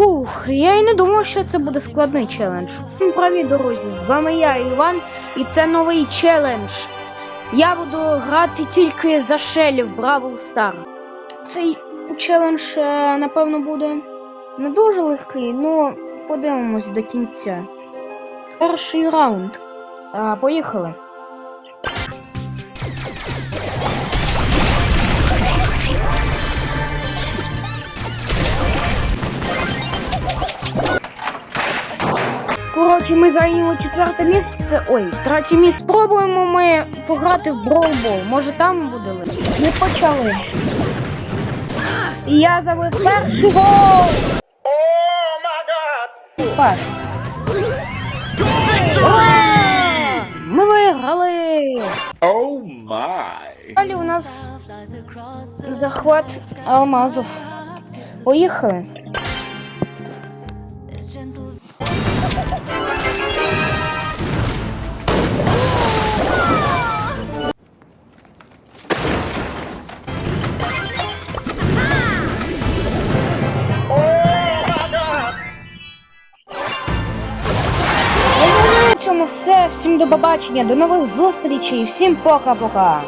Фух, я і не думав, що це буде складний челендж. Привіт, друзі! З вами я, Іван, і це новий челендж. Я буду грати тільки за Шелі в Бравл Стар. Цей челендж, е, напевно, буде не дуже легкий, але подивимось до кінця. Перший раунд. А, поїхали. Коротше, ми зайняли четверте місце. Ой, третє місце. Спробуємо ми пограти в Brawl Може там буде лише. Ми почали. І я забив перший гол! Перший. Ура! Ми виграли! Oh my! Далі у нас захват алмазів. Поїхали. На все. Всім до побачення, до нових зустрічей, всім пока-пока.